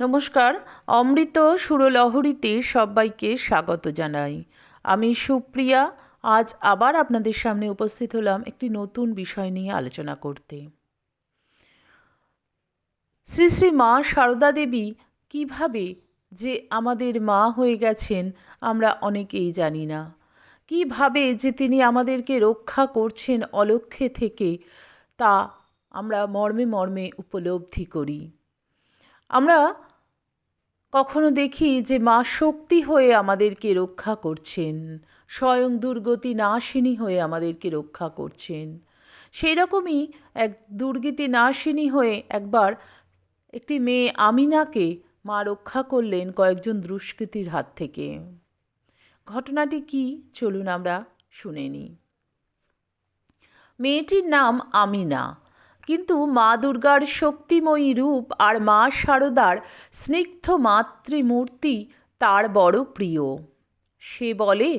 নমস্কার, অমৃত সুরলহরীতে সবাইকে স্বাগত জানাই। আমি সুপ্রিয়া, আজ আবার আপনাদের সামনে উপস্থিত হলাম একটি নতুন বিষয় নিয়ে আলোচনা করতে। শ্রী শ্রী মা সারদা দেবী কীভাবে যে আমাদের মা হয়ে গেছেন আমরা অনেকেই জানি না। কীভাবে যে তিনি আমাদেরকে রক্ষা করছেন অলক্ষ্যে থেকে তা আমরা মর্মে মর্মে উপলব্ধি করি। আমরা কখনো দেখি যে মা শক্তি হয়ে আমাদেরকে রক্ষা করছেন, স্বয়ং দুর্গতি নাশিনী হয়ে আমাদেরকে রক্ষা করছেন। সেই রকমই এক দুর্গতি নাশিনী হয়ে একবার একটি মেয়ে আমিনাকে মা রক্ষা করলেন কয়েকজন দুষ্কৃতির হাত থেকে। ঘটনাটি কি? চলুন আমরা শুনে নিই। মেয়েটির নাম আমিনা। কিন্তু মা দুর্গার শক্তিময়ী রূপ আর মা শারদার স্নিগ্ধ মাতৃমূর্তি তার বড় প্রিয়। সে বলে,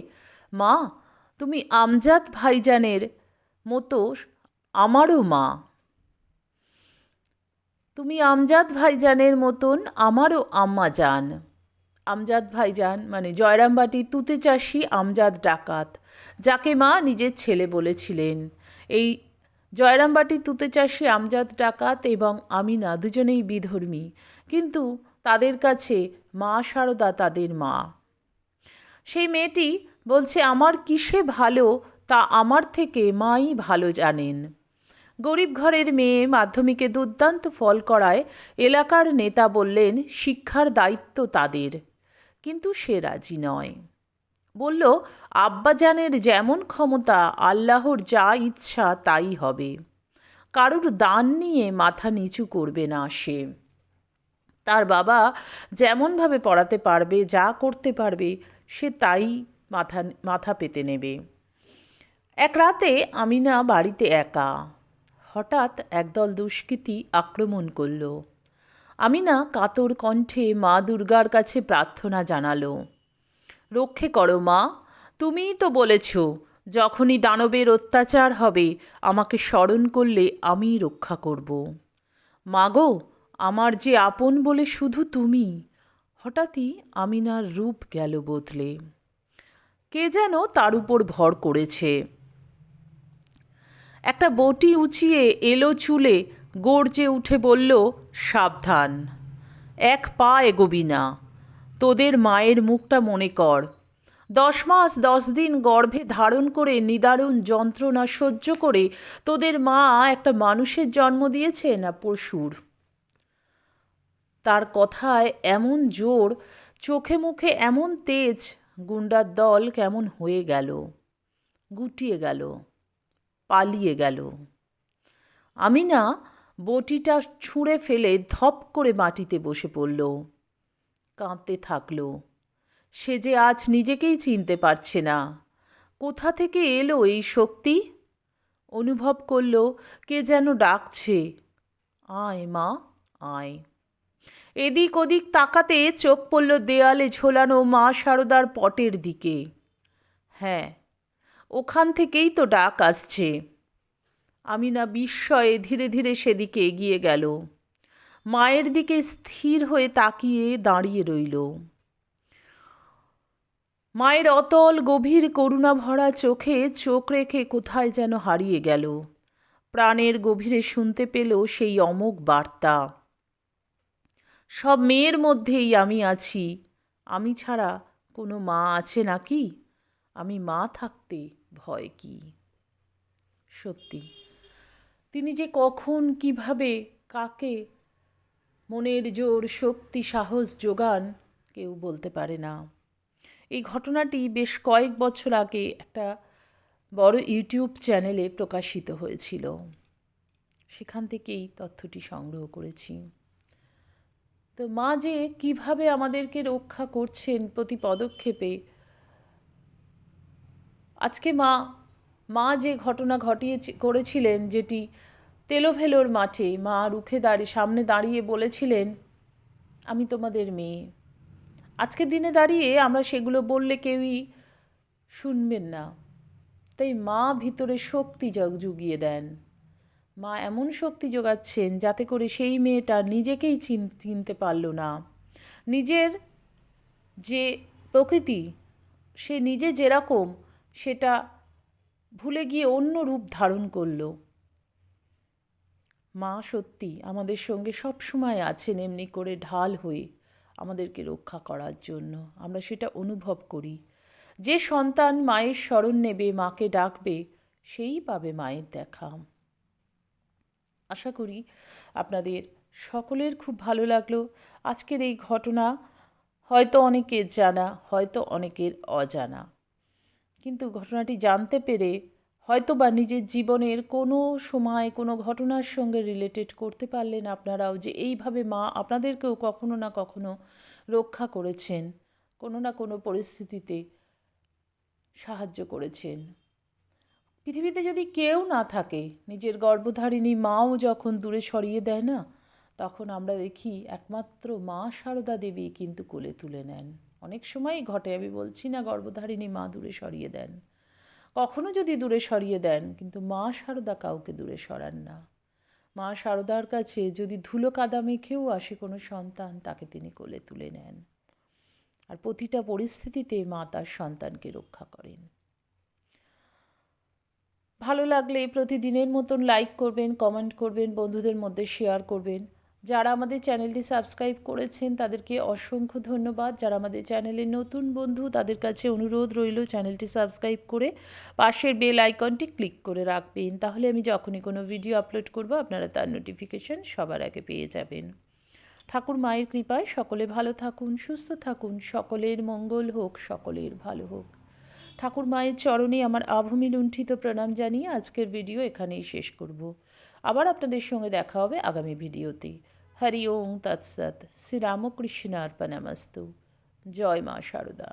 মা, তুমি আমজাদ ভাইজানের মতো আমারও মা। তুমি আমজাদ ভাইজানের মতন আমারও আম্মা যান আমজাদ ভাইজান মানে জয়রামবাটি তুতে চাষি আমজাদ ডাকাত, যাকে মা নিজের ছেলে বলেছিলেন। এই জয়রামবাটি তুতে চাষি আমজাদ ডাকাত এবং আমিনা দুজনেই বিধর্মী। কিন্তু তাদের কাছে মা সারদা তাদের মা। সেই মেয়েটি বলছে, আমার কিসে ভালো তা আমার থেকে মাই ভালো জানেন। গরিব ঘরের মেয়ে মাধ্যমিকে দুর্দান্ত ফল করায় এলাকার নেতা বললেন, শিক্ষার দায়িত্ব তাদের। কিন্তু সে রাজি নয়। বলল, আব্বাজানের যেমন ক্ষমতা, আল্লাহর যা ইচ্ছা তাই হবে। কারুর দান নিয়ে মাথা নিচু করবে না সে। তার বাবা যেমনভাবে পড়াতে পারবে, যা করতে পারবে, সে তাই মাথা মাথা পেতে নেবে। এক রাতে আমি না বাড়িতে একা। হঠাৎ একদল দুষ্কৃতী আক্রমণ করল। আমি না কাতর কণ্ঠে মা দুর্গার কাছে প্রার্থনা জানালো। রক্ষে করো, মা। তুমিই তো বলেছ, যখনই দানবের অত্যাচার হবে, আমাকে স্মরণ করলে আমি রক্ষা করব। মাগো, আমার যে আপন বলে শুধু তুমি। হঠাৎই আমিনার রূপ গেল বদলে। কে যেন তার উপর ভর করেছে। একটা বটি উঁচিয়ে এলো চুলে, গর্জে উঠে বলল, সাবধান। এক পা এগোবি না। তোদের মায়ের মুখটা মনে কর। দশ মাস দশ দিন গর্ভে ধারণ করে নিদারুণ যন্ত্রণা সহ্য করে তোদের মা একটা মানুষের জন্ম দিয়েছে না পশুর? তার কথায় এমন জোর, চোখে মুখে এমন তেজ, গুন্ডার দল কেমন হয়ে গেল, গুটিয়ে গেল, পালিয়ে গেল। আমি না বটিটা ছুঁড়ে ফেলে ধপ করে মাটিতে বসে পড়ল। কাঁদতে থাকল। সে যে আজ নিজেকেই চিনতে পারছে না। কোথা থেকে এলো এই শক্তি? অনুভব করল, কে যেন ডাকছে। আয় মা, আয়। এদিক ওদিক তাকাতে চোখ পড়ল দেয়ালে ঝোলানো মা সারদার পটের দিকে। হ্যাঁ ওখান থেকেই তো ডাক আসছে। আমি না বিস্ময়ে ধীরে ধীরে সেদিকে এগিয়ে গেল। মায়ের দিকে স্থির হয়ে তাকিয়ে দাঁড়িয়ে রইল। মায়ের অতল গভীর করুণা ভরা চোখে চোখ রেখে কোথায় যেন হারিয়ে গেল। প্রাণের গভীরে শুনতে পেল সেই অমোক বার্তা। সব মেয়ের মধ্যেই আমি আছি। আমি ছাড়া কোনো মা আছে নাকি? আমি মা থাকতে ভয় কি? সত্যি, তিনি যে কখন, কীভাবে, কাকে মনের জোর, শক্তি, সাহস, যোগান কেউ বলতে পারে না। এই ঘটনাটি বেশ কয়েক বছর আগে একটা বড় ইউটিউব চ্যানেলে প্রকাশিত হয়েছিল। সেখান থেকেই তথ্যটি সংগ্রহ করেছি। তো মা যে কীভাবে আমাদেরকে রক্ষা করছেন প্রতি পদক্ষেপে, আজকে মা মা যে ঘটনা ঘটিয়ে করেছিলেন যেটি তেলোভেলোর মাঠে মা রুখে দাঁড়িয়ে সামনে দাঁড়িয়ে বলেছিলেন, আমি তোমাদের মেয়ে। আজকের দিনে দাঁড়িয়ে আমরা সেগুলো বললে কেউই শুনবেন না। তাই মা ভিতরে শক্তি জুগিয়ে দেন। মা এমন শক্তি যোগাচ্ছেন যাতে করে সেই মেয়েটা নিজেকেই চিন, চিনতে পারল না। নিজের যে প্রকৃতি, সে নিজে যেরকম, সেটা ভুলে গিয়ে অন্য রূপ ধারণ করল। মা সত্যি আমাদের সঙ্গে সব সময় আছেন, এমনি করে ঢাল হয়ে আমাদেরকে রক্ষা করার জন্য। আমরা সেটা অনুভব করি। যে সন্তান মায়ের স্মরণ নেবে, মাকে ডাকবে, সেই পাবে মায়ের দেখা। আশা করি আপনাদের সকলের খুব ভালো লাগল। আজকের এই ঘটনা হয়তো অনেকের জানা, হয়তো অনেকের অজানা। কিন্তু ঘটনাটি জানতে পেরে হয়তো বা নিজের জীবনের কোনো সময় কোনো ঘটনার সঙ্গে রিলেটেড করতে পারলেন আপনারাও যে এইভাবে মা আপনাদেরকেও কখনো না কখনো রক্ষা করেছেন, কোনো না কোনো পরিস্থিতিতে সাহায্য করেছেন। পৃথিবীতে যদি কেউ না থাকে, নিজের গর্ভধারিণী মাও যখন দূরে সরিয়ে দেয় না, তখন আমরা দেখি একমাত্র মা সারদা দেবী কিন্তু কোলে তুলে নেন। অনেক সময়ই ঘটে, আমি বলছি না গর্ভধারিণী মা দূরে সরিয়ে দেন। কখনো যদি দূরে সরিয়ে দেন, কিন্তু মা সারদা কাউকে দূরে সরান না। মা সারদার কাছে যদি ধুলো কাদা মেখেও আসে কোনো সন্তান, তাকে তিনি কোলে তুলে নেন। আর প্রতিটা পরিস্থিতিতে মা তার সন্তানকে রক্ষা করেন। ভালো লাগলে প্রতিদিনের মতন লাইক করবেন কমেন্ট করবেন, বন্ধুদের মধ্যে শেয়ার করবেন। যারা আমাদের চ্যানেলটি সাবস্ক্রাইব করেছেন, তাদেরকে অসংখ্য ধন্যবাদ। যারা আমাদের চ্যানেলের নতুন বন্ধু, তাদের কাছে অনুরোধ রইল চ্যানেলটি সাবস্ক্রাইব করে পাশের বেল আইকনটি ক্লিক করে রাখবেন। তাহলে আমি যখনই কোনো ভিডিও আপলোড করব, আপনারা তার নোটিফিকেশন সবার আগে পেয়ে যাবেন। ঠাকুর মায়ের কৃপায় সকলে ভালো থাকুন, সুস্থ থাকুন, সকলের মঙ্গল হোক, সকলের ভালো হোক। ঠাকুর মায়ের চরণে আমার আভূমি লুণ্ঠিত প্রণাম জানিয়ে আজকের ভিডিও এখানেই শেষ করব। আবার আপনাদের সঙ্গে দেখা হবে আগামী ভিডিওতে। হরি ওং তৎসৎ শ্রীরামকৃষ্ণ অর্পণমস্তু জয় মা শারদা